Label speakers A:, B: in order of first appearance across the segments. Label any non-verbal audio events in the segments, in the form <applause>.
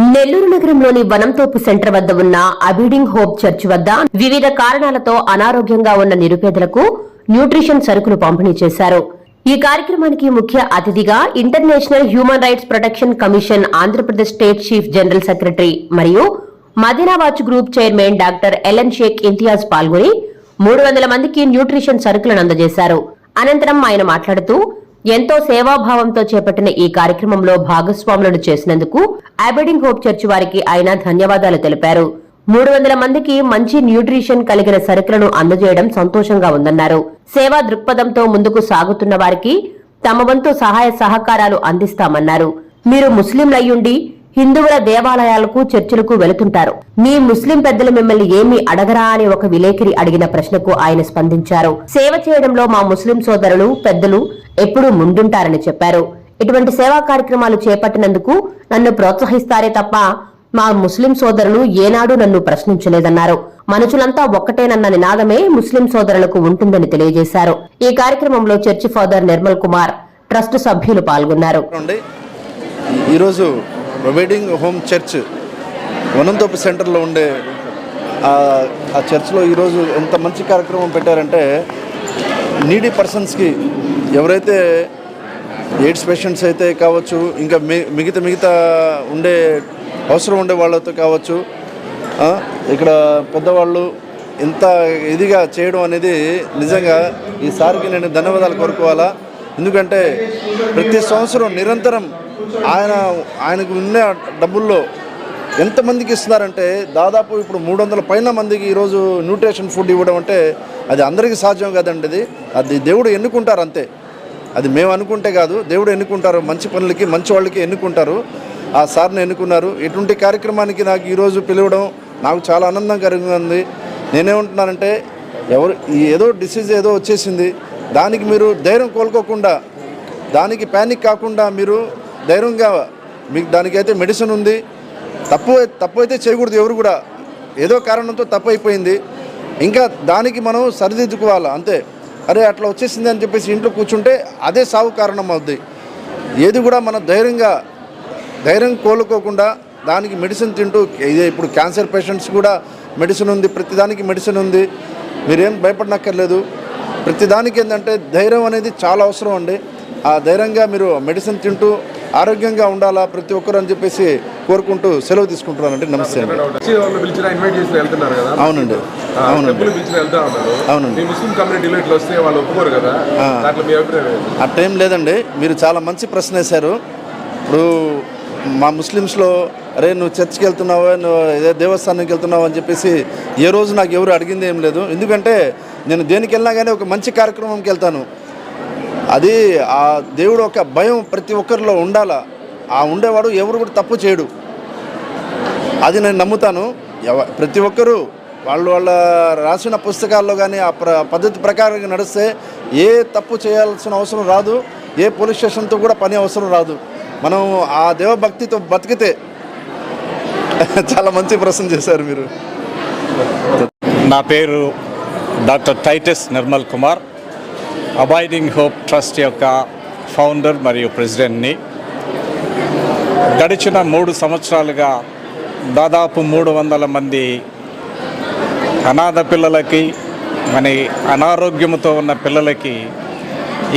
A: నెల్లూరు నగరంలోని వనంతోపు సెంటర్ వద్ద ఉన్న అబీడింగ్ హోప్ చర్చ్ వద్ద వివిధ కారణాలతో అనారోగ్యంగా ఉన్న నిరుపేదలకు న్యూట్రిషన్ సరుకులు పంపిణీ చేశారు. ఈ కార్యక్రమానికి ముఖ్య అతిథిగా international human rights protection commission Andhra Pradesh state chief general secretary మరియు Madina watch group chairman doctor LN Sheikh Imtiaz పాల్గొని మూడు వందల మందికి న్యూట్రిషన్ సరుకులను అందజేశారు. అనంతరం ఆయన మాట్లాడుతూ ఎంతో సేవాభావంతో చేపట్టిన ఈ కార్యక్రమంలో భాగస్వాములను చేసినందుకు అబెడింగ్ హోప్ చర్చ్ వారికి ఆయన ధన్యవాదాలు తెలిపారు. మూడు వందల మందికి మంచి న్యూట్రిషన్ కలిగిన సరుకులను అందజేయడం సంతోషంగా ఉందన్నారు. సేవా దృక్పథంతో ముందుకు సాగుతున్న వారికి తమ వంతు సహాయ సహకారాలు అందిస్తామన్నారు. మీరు ముస్లింలయ్యుండి హిందువుల దేవాలయాలకు చర్చిలకు వెళుతుంటారు. మీ ముస్లిం పెద్దలు మిమ్మల్ని ఏమీ అడగరా అని ఒక విలేకరి అడిగిన ప్రశ్నకు ఆయన స్పందించారు. సేవ చేయడంలో మా ముస్లిం సోదరులు పెద్దలు ఎప్పుడూ ముందుంటారని చెప్పారు. ఇటువంటి సేవా కార్యక్రమాలు చేపట్టినందుకు నన్ను ప్రోత్సహిస్తారే తప్ప మా ముస్లిం సోదరులు ఏనాడు నన్ను ప్రశ్నించలేదన్నారు. మనుషులంతా ఒక్కటేనన్న నినాదమే ముస్లిం సోదరులకు ఉంటుందని తెలియజేశారు. ఈ కార్యక్రమంలో church father Nirmal Kumar trust సభ్యులు పాల్గొన్నారు.
B: ఈరోజు ప్రొవైడింగ్ హోమ్ చర్చ్ వనంతోపు సెంటర్లో ఉండే ఆ చర్చ్లో ఈరోజు ఎంత మంచి కార్యక్రమం పెట్టారంటే నీడీ పర్సన్స్కి ఎవరైతే ఎయిడ్స్ పేషెంట్స్ అయితే కావచ్చు ఇంకా మి మిగతా మిగతా ఉండే అవసరం ఉండే వాళ్ళతో కావచ్చు ఇక్కడ పెద్దవాళ్ళు ఇంత ఇదిగా చేయడం అనేది నిజంగా ఈసారికి నేను ధన్యవాదాలు కోరుకోవాలా. ఎందుకంటే ప్రతి సంవత్సరం నిరంతరం ఆయన ఆయనకు ఉన్న డబ్బుల్లో ఎంతమందికి ఇస్తున్నారంటే దాదాపు ఇప్పుడు మూడు వందల పైన మందికి ఈరోజు న్యూట్రిషన్ ఫుడ్ ఇవ్వడం అంటే అది అందరికీ సాధ్యం కదండి అది. అది దేవుడు ఎన్నుకుంటారు అంతే. అది మేము అనుకుంటే కాదు దేవుడు ఎన్నుకుంటారు మంచి పనులకి మంచి వాళ్ళకి ఎన్నుకుంటారు. ఆ సార్ని ఎన్నుకున్నారు. ఇటువంటి కార్యక్రమానికి నాకు ఈరోజు పిలవడం నాకు చాలా ఆనందం ఉంది నేనేమంటున్నానంటే ఎవరు ఏదో డిసీజ్ ఏదో వచ్చేసింది. దానికి మీరు ధైర్యం కోలుకోకుండా దానికి ప్యానిక్ కాకుండా మీరు ధైర్యంగా మీకు దానికైతే మెడిసిన్ ఉంది. తప్పు తప్పు అయితే చేయకూడదు ఎవరు కూడా. ఏదో కారణంతో తప్పు అయిపోయింది. ఇంకా దానికి మనం సరిదిద్దుకోవాలి? అంతే. అరే అట్లా వచ్చేసింది అని చెప్పేసి ఇంట్లో కూర్చుంటే అదే సాగు కారణం అవుద్ది. ఏది కూడా మన ధైర్యంగా ధైర్యం కోలుకోకుండా దానికి మెడిసిన్ తింటూ ఇదే ఇప్పుడు క్యాన్సర్ పేషెంట్స్ కూడా మెడిసిన్ ఉంది ప్రతిదానికి మెడిసిన్ ఉంది. మీరేం భయపడనక్కర్లేదు. ప్రతిదానికి ఏంటంటే ధైర్యం అనేది చాలా అవసరం అండి. ఆ ధైర్యంగా మీరు మెడిసిన్ తింటూ ఆరోగ్యంగా ఉండాలా ప్రతి ఒక్కరు అని చెప్పేసి కోరుకుంటూ సెలవు తీసుకుంటున్నానండి. నమస్తే అవునండి.
C: ఆ,
B: అవునండి. అవునండి. అట్టేం లేదండి. మీరు చాలా మంచి ప్రశ్న వేశారు. ఇప్పుడు మా ముస్లిమ్స్లో అరే నువ్వు చర్చ్కి వెళ్తున్నావా? నువ్వు ఏదో దేవస్థానానికి వెళ్తున్నావు అని చెప్పేసి ఏ రోజు నాకు ఎవరు అడిగింది ఏం లేదు. ఎందుకంటే నేను దేనికి వెళ్ళినా కానీ ఒక మంచి కార్యక్రమంకి వెళ్తాను. అది ఆ దేవుడు ఒక భయం ప్రతి ఒక్కరిలో ఉండాలా. ఆ ఉండేవాడు ఎవరు కూడా తప్పు చేయడు. అది నేను నమ్ముతాను. ఎవ ప్రతి ఒక్కరూ వాళ్ళు వాళ్ళ రాసిన పుస్తకాల్లో కానీ ఆ ప్ర పద్ధతి ప్రకారంగా నడిస్తే ఏ తప్పు చేయాల్సిన అవసరం రాదు. ఏ పోలీస్ స్టేషన్తో కూడా పని అవసరం రాదు. మనం ఆ దేవభక్తితో బతికితే <laughs> చాలా మంచి ప్రశ్న చేశారు మీరు.
D: నా పేరు doctor Titus Nirmal Kumar. Abiding hope trust యొక్క ఫౌండర్ మరియు ప్రెసిడెంట్ని గడిచిన మూడు సంవత్సరాలుగా దాదాపు మూడు వందల మంది అనాథ పిల్లలకి మరి అనారోగ్యముతో ఉన్న పిల్లలకి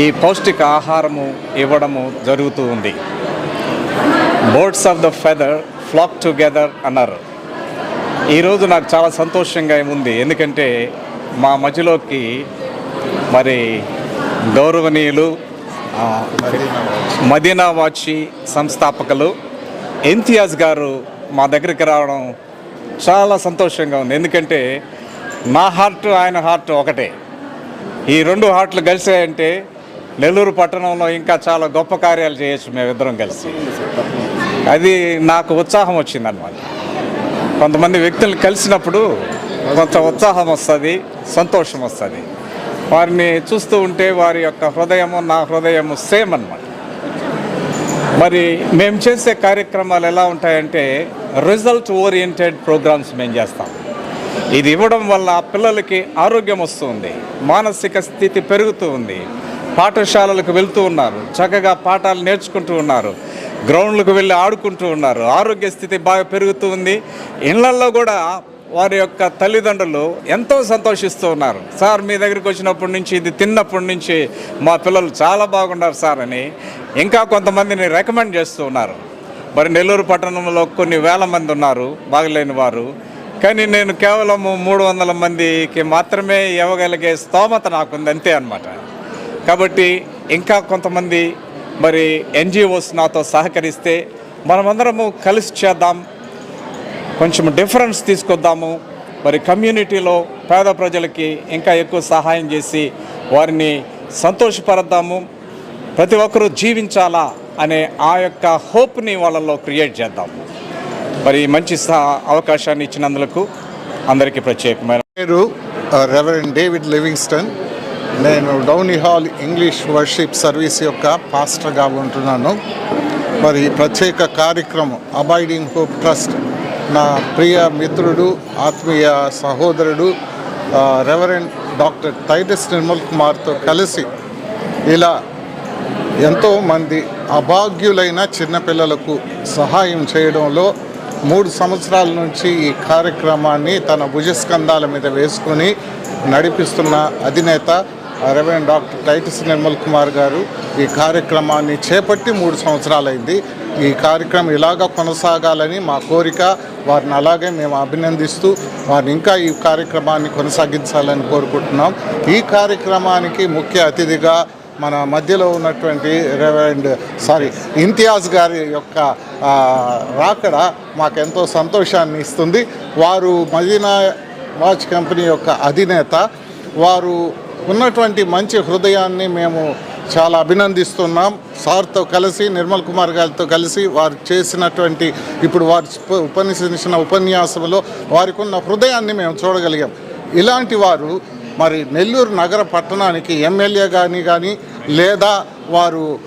D: ఈ పౌష్టిక ఆహారము ఇవ్వడము జరుగుతూ ఉంది. Birds of the feather flock together అన్నారు. ఈరోజు నాకు చాలా సంతోషంగా ఉంది. ఎందుకంటే మా మధ్యలోకి మరి గౌరవనీయులు మదీనా వాచి సంస్థాపకులు ఇంతియాజ్ గారు మా దగ్గరికి రావడం చాలా సంతోషంగా ఉంది. ఎందుకంటే నా హార్ట్ ఆయన హార్ట్ ఒకటే. ఈ రెండు హార్ట్లు కలిసాయంటే నెల్లూరు పట్టణంలో ఇంకా చాలా గొప్ప కార్యాలు చేయొచ్చు మేమిద్దరం కలిసి. అది నాకు ఉత్సాహం వచ్చిందనమాట కొంతమంది వ్యక్తులు కలిసినప్పుడు కొంత ఉత్సాహం వస్తుంది సంతోషం వస్తుంది. వారిని చూస్తూ ఉంటే వారి యొక్క హృదయము నా హృదయము సేమ్ అన్నమాట. మరి మేము చేసే కార్యక్రమాలు ఎలా ఉంటాయంటే రిజల్ట్ ఓరియంటెడ్ ప్రోగ్రామ్స్ మేము చేస్తాం. ఇది ఇవ్వడం వల్ల పిల్లలకి ఆరోగ్యం వస్తుంది మానసిక స్థితి పెరుగుతూ ఉంది పాఠశాలలకు వెళ్తూ ఉన్నారు చక్కగా పాఠాలు నేర్చుకుంటూ ఉన్నారు గ్రౌండ్లకు వెళ్ళి ఆడుకుంటూ ఉన్నారు ఆరోగ్య స్థితి బాగా పెరుగుతూ ఉంది ఇళ్ళల్లో కూడా వారి యొక్క తల్లిదండ్రులు ఎంతో సంతోషిస్తూ ఉన్నారు. సార్ మీ దగ్గరికి వచ్చినప్పటి నుంచి ఇది తిన్నప్పటి నుంచి మా పిల్లలు చాలా బాగున్నారు సార్ అని ఇంకా కొంతమందిని రికమెండ్ చేస్తూ ఉన్నారు. మరి నెల్లూరు పట్టణంలో కొన్ని వేల మంది ఉన్నారు బాగలేని వారు. కానీ నేను కేవలం మూడు వందల మందికి మాత్రమే ఇవ్వగలిగే స్తోమత నాకుంది అంతే అనమాట కాబట్టి ఇంకా కొంతమంది మరి ఎన్జిఓస్ నాతో సహకరిస్తే మనమందరము కలిసి చేద్దాం కొంచెం డిఫరెన్స్ తీసుకొద్దాము. మరి కమ్యూనిటీలో పేద ప్రజలకి ఇంకా ఎక్కువ సహాయం చేసి వారిని సంతోషపరద్దాము. ప్రతి ఒక్కరూ జీవించాలా అనే ఆ యొక్క హోప్ని వాళ్ళలో క్రియేట్ చేద్దాము. మరి మంచి అవకాశాన్ని ఇచ్చినందుకు అందరికీ ప్రత్యేకమైన
E: పేరు రెవరెండ్ డేవిడ్ లివింగ్స్టన్ నేను Downey hall English worship service యొక్క పాస్టర్గా ఉంటున్నాను. మరి ప్రత్యేక కార్యక్రమం అబాయిడింగ్ హోప్ ట్రస్ట్ నా ప్రియ మిత్రుడు ఆత్మీయ సహోదరుడు రెవరెండ్ డాక్టర్ టైటస్ నిర్మల్ కుమార్తో కలిసి ఇలా ఎంతోమంది అభాగ్యులైన చిన్నపిల్లలకు సహాయం చేయడంలో మూడు సంవత్సరాల నుంచి ఈ కార్యక్రమాన్ని తన భుజస్కంధాల మీద వేసుకొని నడిపిస్తున్న అధినేత reverend doctor Titus Nirmal Kumar గారు ఈ కార్యక్రమాన్ని చేపట్టి మూడు సంవత్సరాలైంది. ఈ కార్యక్రమం ఇలాగ కొనసాగాలని మా కోరిక. వారిని అలాగే మేము అభినందిస్తూ వారిని ఇంకా ఈ కార్యక్రమాన్ని కొనసాగించాలని కోరుకుంటున్నాం. ఈ కార్యక్రమానికి ముఖ్య అతిథిగా మన మధ్యలో ఉన్నటువంటి రెవెండ్ సారీ ఇంతియాజ్ గారి యొక్క రాకడ మాకెంతో సంతోషాన్ని ఇస్తుంది. వారు మదీనా వాచ్ కంపెనీ యొక్క అధినేత. వారు ఉన్నటువంటి మంచి హృదయాన్ని మేము చాలా అభినందిస్తున్నాం. సార్తో కలిసి నిర్మల్ కుమార్ గారితో కలిసి వారు చేసినటువంటి ఇప్పుడు వారు ఉప- ఉపన్యసించిన ఉపన్యాసంలో వారికి ఉన్న హృదయాన్ని మేము చూడగలిగాం. ఇలాంటి వారు మరి నెల్లూరు నగర పట్టణానికి ఎమ్మెల్యే కానీ కానీ లేదా వారు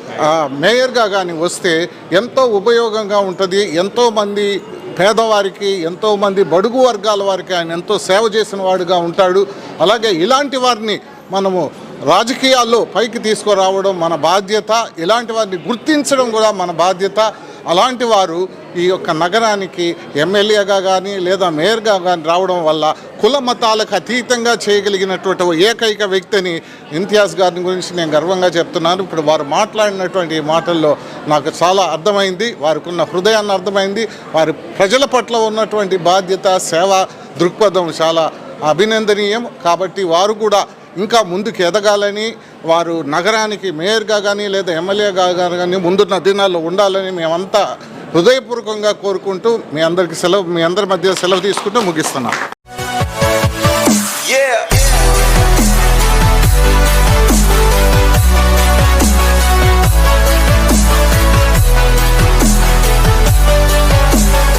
E: మేయర్గా కానీ వస్తే ఎంతో ఉపయోగంగా ఉంటుంది. ఎంతోమంది పేదవారికి ఎంతోమంది బడుగు వర్గాల వారికి ఆయన ఎంతో సేవ చేసిన వాడుగా ఉంటాడు. అలాగే ఇలాంటి వారిని మనము రాజకీయాల్లో పైకి తీసుకురావడం మన బాధ్యత ఇలాంటి వారిని గుర్తించడం కూడా మన బాధ్యత. అలాంటి వారు ఈ యొక్క నగరానికి ఎమ్మెల్యేగా కానీ లేదా మేయర్గా కానీ రావడం వల్ల కుల మతాలకు అతీతంగా చేయగలిగినటువంటి ఓ ఏకైక వ్యక్తిని ఇంతియాజ్ గారిని గురించి నేను గర్వంగా చెప్తున్నాను. ఇప్పుడు వారు మాట్లాడినటువంటి ఈ మాటల్లో నాకు చాలా అర్థమైంది. వారికి ఉన్న హృదయాన్ని అర్థమైంది. వారి ప్రజల పట్ల ఉన్నటువంటి బాధ్యత సేవ దృక్పథం చాలా అభినందనీయం. కాబట్టి వారు కూడా ఇంకా ముందుకు ఎదగాలని వారు నగరానికి మేయర్గా కానీ లేదా ఎమ్మెల్యేగా కానీ ముందున్న దినాల్లో ఉండాలని మేమంతా హృదయపూర్వకంగా కోరుకుంటూ మీ అందరికి సెలవు మీ అందరి మధ్య సెలవు తీసుకుంటూ ముగిస్తున్నాం.